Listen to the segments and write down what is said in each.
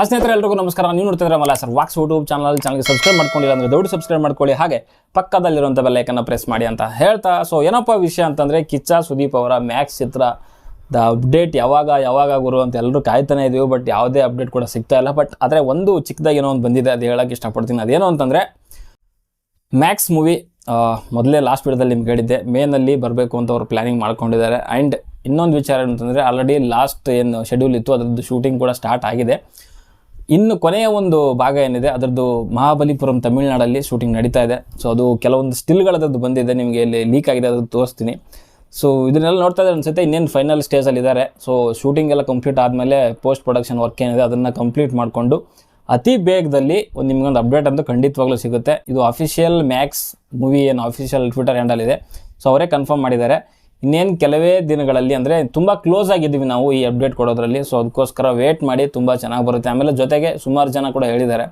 ಹಾಂ ಸ್ನೇಹಿತರೆ ಎಲ್ಲರಿಗೂ ನಮಸ್ಕಾರ. ನೀವು ನೋಡ್ತಿದ್ರೆ ಮಲ್ಲ ಸರ್ ವಾಕ್ಸ್ ಯೂಟ್ಯೂಬ್ ಚಾನಲ್. ಚಾನಲ್ಗೆ ಸಬ್ಸ್ಕ್ರೈಬ್ ಮಾಡ್ಕೊಂಡಿಲ್ಲ ಅಂದರೆ ದೊಡ್ಡ ಸಬ್ಸ್ಕ್ರೈಬ್ ಮಾಡ್ಕೊಳ್ಳಿ. ಹಾಗೆ ಪಕ್ಕದಲ್ಲಿರುವಂಥ ಬೆಲ್ಲೈಕನ್ನು ಪ್ರೆಸ್ ಮಾಡಿ ಅಂತ ಹೇಳ್ತಾ. ಸೊ ಏನಪ್ಪ ವಿಷಯ ಅಂತಂದರೆ ಕಿಚ್ಚ, ಸುದೀಪ್ ಅವರ ಮ್ಯಾಕ್ಸ್ ಚಿತ್ರ, ದ ಅಪ್ಡೇಟ್ ಯಾವಾಗ ಯಾವಾಗ ಗುರು ಅಂತ ಎಲ್ಲರೂ ಕಾಯ್ತಾನೆ ಇದೀವಿ. ಬಟ್ ಯಾವುದೇ ಅಪ್ಡೇಟ್ ಕೂಡ ಸಿಗ್ತಾ ಇಲ್ಲ. ಬಟ್ ಆದರೆ ಒಂದು ಚಿಕ್ಕದಾಗಿ ಏನೋ ಒಂದು ಬಂದಿದೆ, ಅದು ಹೇಳೋಕ್ಕೆ ಇಷ್ಟಪಡ್ತೀನಿ. ಅದೇನು ಅಂತಂದರೆ ಮ್ಯಾಕ್ಸ್ ಮೂವಿ ಮೊದಲೇ ಲಾಸ್ಟ್ ವಿಡಿಯೋದಲ್ಲಿ ನಿಮ್ಗೆ ಹೇಳಿದ್ದೆ. ಮೇನಲ್ಲಿ ಬರಬೇಕು ಅಂತ ಅವರು ಪ್ಲ್ಯಾನಿಂಗ್ ಮಾಡ್ಕೊಂಡಿದ್ದಾರೆ. ಆ್ಯಂಡ್ ಇನ್ನೊಂದು ವಿಚಾರ ಏನಂತಂದರೆ ಆಲ್ರೆಡಿ ಲಾಸ್ಟ್ ಏನು ಶೆಡ್ಯೂಲ್ ಇತ್ತು, ಅದರದ್ದು ಶೂಟಿಂಗ್ ಕೂಡ ಸ್ಟಾರ್ಟ್ ಆಗಿದೆ. ಇನ್ನು ಕೊನೆಯ ಒಂದು ಭಾಗ ಏನಿದೆ, ಅದರದ್ದು ಮಹಾಬಲಿಪುರಂ ತಮಿಳ್ನಾಡಲ್ಲಿ ಶೂಟಿಂಗ್ ನಡೀತಾ ಇದೆ. ಸೊ ಅದು ಕೆಲವೊಂದು ಸ್ಟಿಲ್ಗಳದ್ದು ಬಂದಿದೆ, ನಿಮಗೆ ಇಲ್ಲಿ ಲೀಕ್ ಆಗಿದೆ ಅದು ತೋರಿಸ್ತೀನಿ. ಸೊ ಇದನ್ನೆಲ್ಲ ನೋಡ್ತಾ ಇದ್ದಾರೆ ಅನ್ಸುತ್ತೆ ಇನ್ನೇನು ಫೈನಲ್ ಸ್ಟೇಜಲ್ಲಿ ಇದ್ದಾರೆ ಸೊ ಶೂಟಿಂಗ್ ಎಲ್ಲ ಕಂಪ್ಲೀಟ್ ಆದಮೇಲೆ ಪೋಸ್ಟ್ ಪ್ರೊಡಕ್ಷನ್ ವರ್ಕ್ ಏನಿದೆ, ಅದನ್ನು ಕಂಪ್ಲೀಟ್ ಮಾಡಿಕೊಂಡು ಅತಿ ಬೇಗದಲ್ಲಿ ಒಂದು ನಿಮಗೊಂದು ಅಪ್ಡೇಟ್ ಅಂತೂ ಖಂಡಿತವಾಗ್ಲೂ ಸಿಗುತ್ತೆ. ಇದು ಅಫಿಷಿಯಲ್ ಮ್ಯಾಕ್ಸ್ ಮೂವಿ ಏನು ಅಫಿಷಿಯಲ್ ಟ್ವಿಟರ್ ಹ್ಯಾಂಡಲ್ ಇದೆ. ಸೊ ಅವರೇ ಕನ್ಫರ್ಮ್ ಮಾಡಿದ್ದಾರೆ. ಇನ್ನೇನು ಕೆಲವೇ ದಿನಗಳಲ್ಲಿ ಅಂದರೆ ತುಂಬ ಕ್ಲೋಸ್ ಆಗಿದ್ದೀವಿ ನಾವು ಈ ಅಪ್ಡೇಟ್ ಕೊಡೋದ್ರಲ್ಲಿ. ಸೊ ಅದಕ್ಕೋಸ್ಕರ ವೇಟ್ ಮಾಡಿ, ತುಂಬ ಚೆನ್ನಾಗಿ ಬರುತ್ತೆ. ಆಮೇಲೆ ಜೊತೆಗೆ ಸುಮಾರು ಜನ ಕೂಡ ಹೇಳಿದ್ದಾರೆ,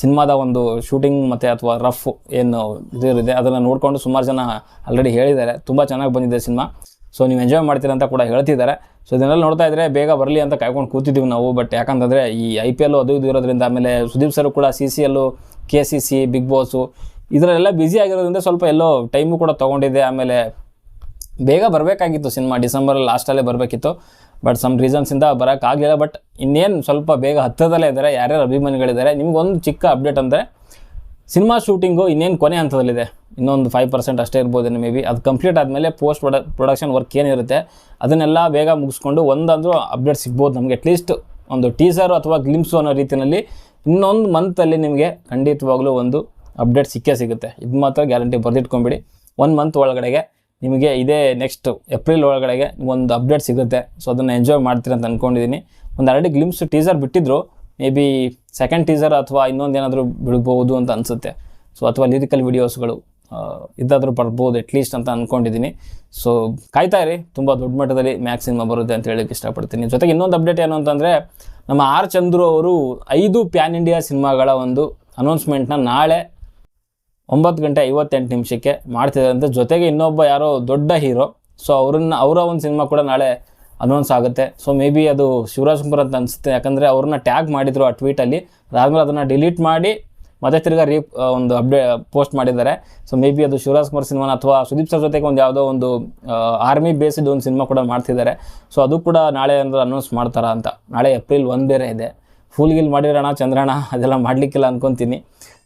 ಸಿನಿಮಾದ ಒಂದು ಶೂಟಿಂಗ್ ಮತ್ತು ಅಥವಾ ರಫ್ ಏನು ಇದಿದೆ ಇದೆ ಅದನ್ನು ನೋಡಿಕೊಂಡು ಸುಮಾರು ಜನ ಆಲ್ರೆಡಿ ಹೇಳಿದ್ದಾರೆ. ತುಂಬ ಚೆನ್ನಾಗಿ ಬಂದಿದೆ ಸಿನಿಮಾ. ಸೊ ನೀವು ಎಂಜಾಯ್ ಮಾಡ್ತೀರ ಅಂತ ಕೂಡ ಹೇಳ್ತಿದ್ದಾರೆ. ಸೊ ಇದನ್ನೆಲ್ಲ ನೋಡ್ತಾ ಇದ್ದರೆ ಬೇಗ ಬರಲಿ ಅಂತ ಕಾಯ್ಕೊಂಡು ಕೂತಿದ್ದೀವಿ ನಾವು. ಬಟ್ ಯಾಕಂತಂದರೆ ಈ ಐ ಪಿ ಎಲ್ಲು ಅದು ಇದು ಇರೋದ್ರಿಂದ, ಆಮೇಲೆ ಸುದೀಪ್ ಸರ್ ಕೂಡ C C L K C C Big Boss ಇದರಲ್ಲೆಲ್ಲ ಬ್ಯುಸಿ ಆಗಿರೋದ್ರಿಂದ ಸ್ವಲ್ಪ ಎಲ್ಲೋ ಟೈಮು ಕೂಡ ತೊಗೊಂಡಿದೆ ಆಮೇಲೆ ಬೇಗ ಬರಬೇಕಾಗಿತ್ತು ಸಿನಿಮಾ. ಡಿಸೆಂಬರ್ ಲಾಸ್ಟಲ್ಲೇ ಬರಬೇಕಿತ್ತು. ಬಟ್ ಸಮ್ ರೀಸನ್ಸಿಂದ ಬರೋಕ್ಕಾಗಲಿಲ್ಲ ಬಟ್ ಇನ್ನೇನು ಸ್ವಲ್ಪ ಬೇಗ ಹತ್ತದಲ್ಲೇ ಇದ್ದಾರೆ, ಯಾರ್ಯಾರು ಅಭಿಮಾನಿಗಳಿದ್ದಾರೆ, ನಿಮ್ಗೊಂದು ಚಿಕ್ಕ ಅಪ್ಡೇಟ್ ಅಂದರೆ ಸಿನಿಮಾ ಶೂಟಿಂಗು ಇನ್ನೇನು ಕೊನೆ ಹಂತದಲ್ಲಿದೆ. ಇನ್ನೊಂದು ಫೈವ್ ಪರ್ಸೆಂಟ್ ಅಷ್ಟೇ ಇರ್ಬೋದೇನು ಮೇ ಬಿ ಅದು ಕಂಪ್ಲೀಟ್ ಆದಮೇಲೆ ಪೋಸ್ಟ್ ಪ್ರೊಡ ಪ್ರೊಡಕ್ಷನ್ ವರ್ಕ್ ಏನಿರುತ್ತೆ, ಅದನ್ನೆಲ್ಲ ಬೇಗ ಮುಗಿಸ್ಕೊಂಡು ಒಂದಂದ್ರೂ ಅಪ್ಡೇಟ್ ಸಿಗ್ಬೋದು ನಮಗೆ. ಅಟ್ಲೀಸ್ಟ್ ಒಂದು ಟೀಸರು ಅಥವಾ ಗ್ಲಿಮ್ಸು ಅನ್ನೋ ರೀತಿಯಲ್ಲಿ ಇನ್ನೊಂದು ಮಂತಲ್ಲಿ ನಿಮಗೆ ಖಂಡಿತವಾಗ್ಲೂ ಒಂದು ಅಪ್ಡೇಟ್ ಸಿಕ್ಕೇ ಸಿಗುತ್ತೆ. ಇದು ಮಾತ್ರ ಗ್ಯಾರಂಟಿ ಬರೆದಿಟ್ಕೊಂಬಿಡಿ. ಒನ್ ಮಂತ್ ಒಳಗಡೆಗೆ ನಿಮಗೆ ಇದೇ ನೆಕ್ಸ್ಟ್ ಏಪ್ರಿಲ್ ಒಳಗಡೆಗೆ ಒಂದು ಅಪ್ಡೇಟ್ ಸಿಗುತ್ತೆ. ಸೊ ಅದನ್ನು ಎಂಜಾಯ್ ಮಾಡ್ತೀರಿ ಅಂತ ಅಂದ್ಕೊಂಡಿದ್ದೀನಿ ಒಂದು ಆಲ್ರೆಡಿ ಗ್ಲಿಮ್ಸ್ ಟೀಸರ್ ಬಿಟ್ಟಿದ್ರು. ಮೇ ಬಿ ಸೆಕೆಂಡ್ ಟೀಸರ್ ಅಥವಾ ಇನ್ನೊಂದು ಏನಾದರೂ ಬಿಡ್ಬೋದು ಅಂತ ಅನಿಸುತ್ತೆ. ಸೊ ಅಥವಾ ಲಿರಿಕಲ್ ವೀಡಿಯೋಸ್ಗಳು ಇದಾದರೂ ಬರ್ಬೋದು ಅಟ್ಲೀಸ್ಟ್ ಅಂತ ಅಂದ್ಕೊಂಡಿದ್ದೀನಿ ಸೊ ಕಾಯ್ತಾ ಇರಿ. ತುಂಬ ದೊಡ್ಡ ಮಟ್ಟದಲ್ಲಿ ಮ್ಯಾಕ್ಸ್ ಸಿನಿಮಾ ಬರುತ್ತೆ ಅಂತ ಹೇಳೋಕ್ಕೆ ಇಷ್ಟಪಡ್ತೀನಿ. ಜೊತೆಗೆ ಇನ್ನೊಂದು ಅಪ್ಡೇಟ್ ಏನು ಅಂತಂದರೆ, ನಮ್ಮ ಆರ್ ಚಂದ್ರು ಅವರು ಐದು ಪ್ಯಾನ್ ಇಂಡಿಯಾ ಸಿನಿಮಾಗಳ ಒಂದು ಅನೌನ್ಸ್ಮೆಂಟ್ನ ನಾಳೆ ಒಂಬತ್ತು ಗಂಟೆ ಐವತ್ತೆಂಟು ನಿಮಿಷಕ್ಕೆ ಮಾಡ್ತಿದ್ದಾರಂತೆ ಜೊತೆಗೆ ಇನ್ನೊಬ್ಬ ಯಾರೋ ದೊಡ್ಡ ಹೀರೋ. ಸೊ ಅವ್ರನ್ನ, ಅವರ ಒಂದು ಸಿನಿಮಾ ಕೂಡ ನಾಳೆ ಅನೌನ್ಸ್ ಆಗುತ್ತೆ. ಸೊ ಮೇ ಬಿ ಅದು ಶಿವರಾಜ್ ಕುಮಾರ್ ಅಂತ ಅನಿಸುತ್ತೆ. ಯಾಕಂದರೆ ಅವ್ರನ್ನ ಟ್ಯಾಗ್ ಮಾಡಿದರು ಆ ಟ್ವೀಟಲ್ಲಿ ಅದಾದಮೇಲೆ ಅದನ್ನು ಡಿಲೀಟ್ ಮಾಡಿ ಮತ್ತೆ ತಿರ್ಗಾ ರೀ ಒಂದು ಅಪ್ಡೇ ಪೋಸ್ಟ್ ಮಾಡಿದ್ದಾರೆ. ಸೊ ಮೇ ಬಿ ಅದು ಶಿವರಾಜ್ ಕುಮಾರ್ ಸಿನಿಮಾನ ಅಥವಾ ಸುದೀಪ್ ಸರ್ ಜೊತೆಗೆ ಒಂದು ಯಾವುದೋ ಒಂದು ಆರ್ಮಿ ಬೇಸಿಡ್ ಒಂದು ಸಿನಿಮಾ ಕೂಡ ಮಾಡ್ತಿದ್ದಾರೆ. ಸೊ ಅದು ಕೂಡ ನಾಳೆ ಅಂದ್ರೆ ಅನೌನ್ಸ್ ಮಾಡ್ತಾರಾ ಅಂತ. ನಾಳೆ ಏಪ್ರಿಲ್ ಒಂದು ಬೇರೆ ಇದೆ. ಫುಲ್ ಗಿಲ್ ಮಾಡಿರೋಣ ಚಂದ್ರಣ ಅದೆಲ್ಲ ಮಾಡಲಿಕ್ಕಿಲ್ಲ ಅನ್ಕೊತೀನಿ.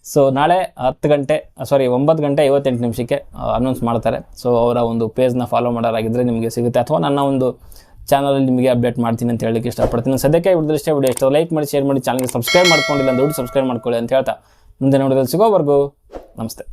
ಸೊ ನಾಳೆ ಹತ್ತು ಗಂಟೆ ಸಾರಿ ಒಂಬತ್ತು ಗಂಟೆ ಐವತ್ತೆಂಟು ನಿಮಿಷಕ್ಕೆ ಅನೌನ್ಸ್ ಮಾಡ್ತಾರೆ. ಸೊ ಅವರ ಒಂದು ಪೇಜ್ನ ಫಾಲೋ ಮಾಡೋರಾಗಿದ್ದರೆ ನಿಮಗೆ ಸಿಗುತ್ತೆ. ಅಥವಾ ನನ್ನ ಒಂದು ಚಾನಲಲ್ಲಿ ನಿಮಗೆ ಅಪ್ಡೇಟ್ ಮಾಡ್ತೀನಿ ಅಂತ ಹೇಳಕ್ಕೆ ಇಷ್ಟಪಡ್ತೀನಿ. ಸದ್ಯಕ್ಕೆ ಇಷ್ಟ, ವಿಡಿಯೋ ಇಷ್ಟ ಲೈಕ್ ಮಾಡಿ ಶೇರ್ ಮಾಡಿ ಚಾನಲ್ಗೆ ಸಬ್ಸ್ಕ್ರೈಬ್ ಮಾಡ್ಕೊಂಡಿಲ್ಲ ಅಂತ ದುಡ್ಡು ಸಬ್ಸ್ಕ್ರೈಬ್ ಮಾಡ್ಕೊಳ್ಳಿ ಅಂತ ಹೇಳ್ತಾ. ಮುಂದೆ ನೋಡಿದ್ರೆ ಸಿಗೋವರೆಗೂ ನಮಸ್ತೆ.